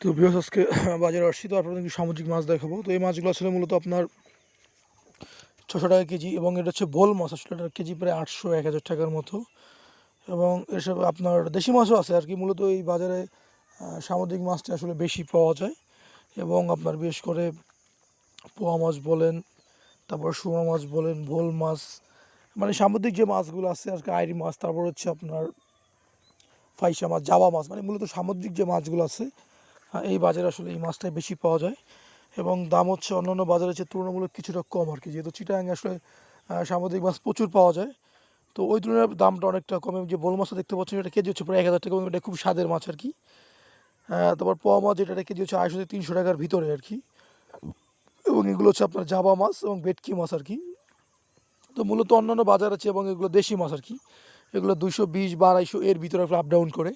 তো বৃহস্পতি আজকে বাজারে আসছি, তো কিছু সামুদ্রিক মাছ দেখাবো। তো এই মাছগুলো আসলে মূলত আপনার ছশো টাকা কেজি এবং এটা হচ্ছে বোল মাছ, আসলে এটার কেজি প্রায় আটশো, এক হাজার টাকার মতো। এবং এসব আপনার দেশি মাছও আছে আর কি, মূলত এই বাজারে সামুদ্রিক মাছটা আসলে বেশি পাওয়া যায়। এবং আপনার বিশেষ করে পোয়া মাছ বলেন, তারপর সুমা মাছ বলেন, ভোল মাছ মানে সামুদ্রিক যে মাছগুলো আছে আর কি আইরি মাছ, তারপর হচ্ছে আপনার ফাইসা মাছ, জাবা মাছ মানে মূলত সামুদ্রিক যে মাছগুলো আছে এই বাজারে আসলে এই মাছটাই বেশি পাওয়া যায়। এবং দাম হচ্ছে অন্যান্য বাজারের চেয়ে তুলনামূলক কিছুটা কম আর কি। যেহেতু চিটাং আসলে সামুদ্রিক মাছ প্রচুর পাওয়া যায়, তো ওই তুলনায় দামটা অনেকটা কমে। যে বোল মাছটা দেখতে পাচ্ছেন, এটা কেজি হচ্ছে প্রায় এক হাজার টাকা এটা খুব স্বাদের মাছ আর কি। তারপর পোয়া মাছ যেটা কেজি হচ্ছে আড়াইশো থেকে তিনশো টাকার ভিতরে আর কি। এবং এগুলো হচ্ছে আপনার জাবা মাছ এবং ভেটকি মাছ আর কি। তো মূলত অন্যান্য বাজার আছে এবং এগুলো দেশি মাছ আর কি। এগুলো দুশো বিশ বা আড়াইশো এর ভিতরে আপ ডাউন করে।